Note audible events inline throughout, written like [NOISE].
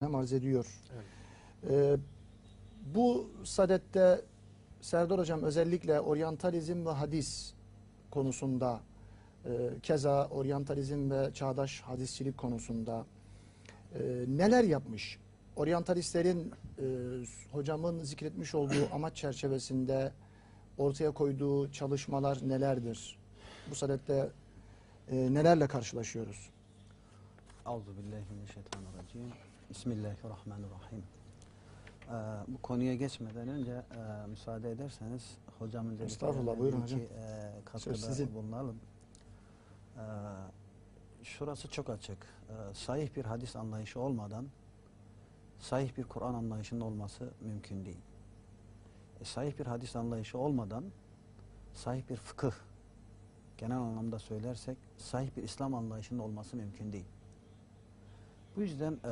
önem arz ediyor. Evet. Ee, bu sadette Serdar Hocam özellikle oryantalizm ve hadis konusunda e, keza oryantalizm ve çağdaş hadisçilik konusunda e, neler yapmış? Oryantalistlerin e, hocamın zikretmiş olduğu [COUGHS] amaç çerçevesinde ortaya koyduğu çalışmalar nelerdir? Bu sadette e, nelerle karşılaşıyoruz? Euzu billahi mineşşeytanirracim. Bismillahirrahmanirrahim. Ee, bu konuya geçmeden önce e, müsaade ederseniz hocamın Estağfurullah, buyurun hocam. e, Söz katkıda sizin. bulunalım. Ee, şurası çok açık. Ee, sahih bir hadis anlayışı olmadan sahih bir Kur'an anlayışının olması mümkün değil. E, sahih bir hadis anlayışı olmadan sahih bir fıkıh genel anlamda söylersek sahih bir İslam anlayışının olması mümkün değil. Bu yüzden eee,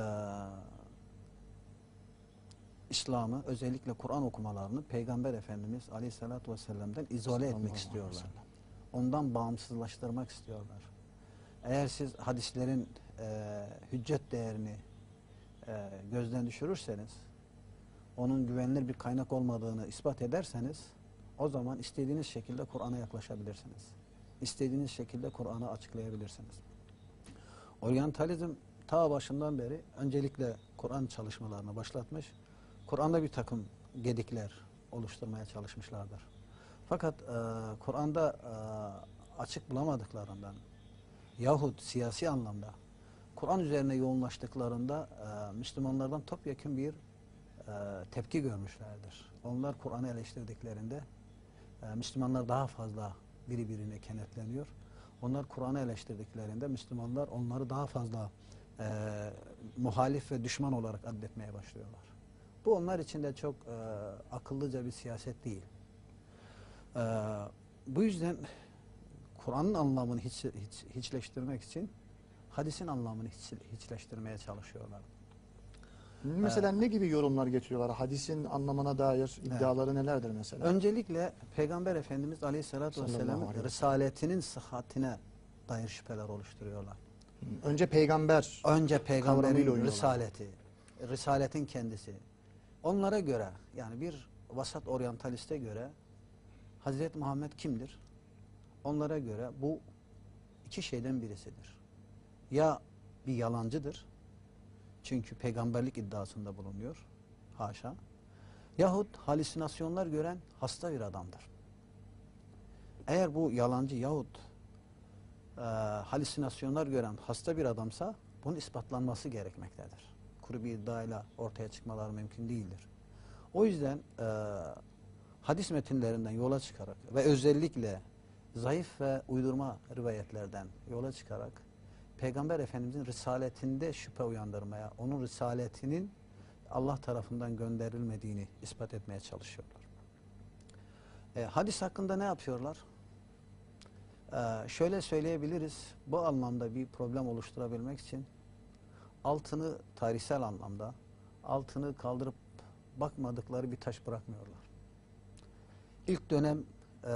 İslam'ı özellikle Kur'an okumalarını Peygamber Efendimiz Aleyhisselatü Vesselam'dan izole etmek istiyorlar. Ondan bağımsızlaştırmak istiyorlar. Eğer siz hadislerin eee, hüccet değerini eee, gözden düşürürseniz, onun güvenilir bir kaynak olmadığını ispat ederseniz, o zaman istediğiniz şekilde Kur'an'a yaklaşabilirsiniz. İstediğiniz şekilde Kur'an'ı açıklayabilirsiniz. Oryantalizm ta başından beri öncelikle Kur'an çalışmalarını başlatmış. Kur'an'da bir takım gedikler oluşturmaya çalışmışlardır. Fakat e, Kur'an'da e, açık bulamadıklarından yahut siyasi anlamda Kur'an üzerine yoğunlaştıklarında e, Müslümanlardan topyekun bir e, tepki görmüşlerdir. Onlar Kur'an'ı eleştirdiklerinde e, Müslümanlar daha fazla biri birine kenetleniyor. Onlar Kur'an'ı eleştirdiklerinde Müslümanlar onları daha fazla e, muhalif ve düşman olarak addetmeye başlıyorlar. Bu onlar için de çok e, akıllıca bir siyaset değil. E, bu yüzden Kur'an'ın anlamını hiç, hiç, hiçleştirmek için hadisin anlamını hiç, hiçleştirmeye çalışıyorlar. Mesela ne gibi yorumlar getiriyorlar? Hadisin anlamına dair iddiaları nelerdir mesela? Öncelikle Peygamber Efendimiz Aleyhisselatü Vesselam'ın risaletinin sıhhatine dair şüpheler oluşturuyorlar. Önce peygamber Önce Kavramıyla peygamberin oynuyorlar. risaleti, risaletin kendisi. Onlara göre yani bir vasat oryantaliste göre Hazreti Muhammed kimdir? Onlara göre bu iki şeyden birisidir. Ya bir yalancıdır. Çünkü peygamberlik iddiasında bulunuyor. Haşa. Yahut halüsinasyonlar gören hasta bir adamdır. Eğer bu yalancı yahut e, halüsinasyonlar gören hasta bir adamsa bunun ispatlanması gerekmektedir. Kuru bir iddiayla ortaya çıkmaları mümkün değildir. O yüzden e, hadis metinlerinden yola çıkarak ve özellikle zayıf ve uydurma rivayetlerden yola çıkarak Peygamber Efendimizin risaletinde şüphe uyandırmaya, onun risaletinin Allah tarafından gönderilmediğini ispat etmeye çalışıyorlar. E, hadis hakkında ne yapıyorlar? Ee, şöyle söyleyebiliriz, bu anlamda bir problem oluşturabilmek için altını tarihsel anlamda, altını kaldırıp bakmadıkları bir taş bırakmıyorlar. İlk dönem e,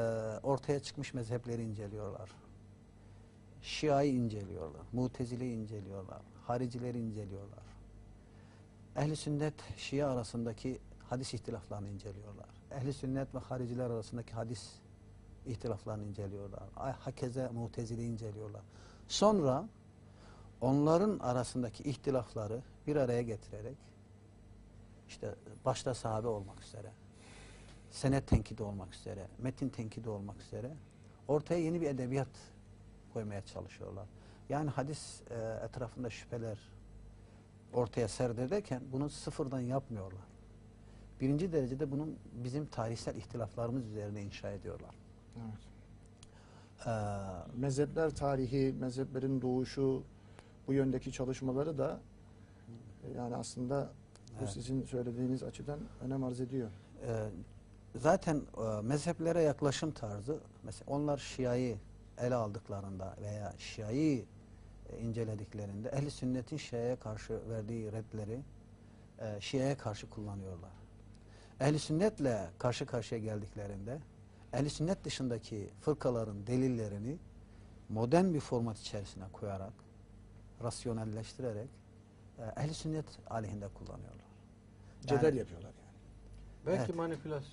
ortaya çıkmış mezhepleri inceliyorlar. Şia'yı inceliyorlar, Mutezile'yi inceliyorlar, Haricileri inceliyorlar. Ehli sünnet Şia arasındaki hadis ihtilaflarını inceliyorlar. Ehli sünnet ve hariciler arasındaki hadis ihtilaflarını inceliyorlar. Hakeze Mutezile'yi inceliyorlar. Sonra onların arasındaki ihtilafları bir araya getirerek işte başta sahabe olmak üzere, senet tenkidi olmak üzere, metin tenkidi olmak üzere ortaya yeni bir edebiyat koymaya çalışıyorlar. Yani hadis e, etrafında şüpheler ortaya serdederken bunu sıfırdan yapmıyorlar. Birinci derecede bunun bizim tarihsel ihtilaflarımız üzerine inşa ediyorlar. Evet. Ee, Mezhepler tarihi, mezheplerin doğuşu, bu yöndeki çalışmaları da e, yani aslında bu Evet. sizin söylediğiniz açıdan önem arz ediyor. e, zaten e, mezheplere yaklaşım tarzı mesela onlar Şia'yı ele aldıklarında veya Şia'yı e, incelediklerinde ehli sünnetin Şia'ya karşı verdiği redleri e, Şia'ya karşı kullanıyorlar. Ehli sünnetle karşı karşıya geldiklerinde ehli sünnet dışındaki fırkaların delillerini modern bir format içerisine koyarak rasyonelleştirerek e, ehli sünnet aleyhinde kullanıyorlar. Cedel Yani- yapıyorlar yani. Belki Evet. manipülasyon.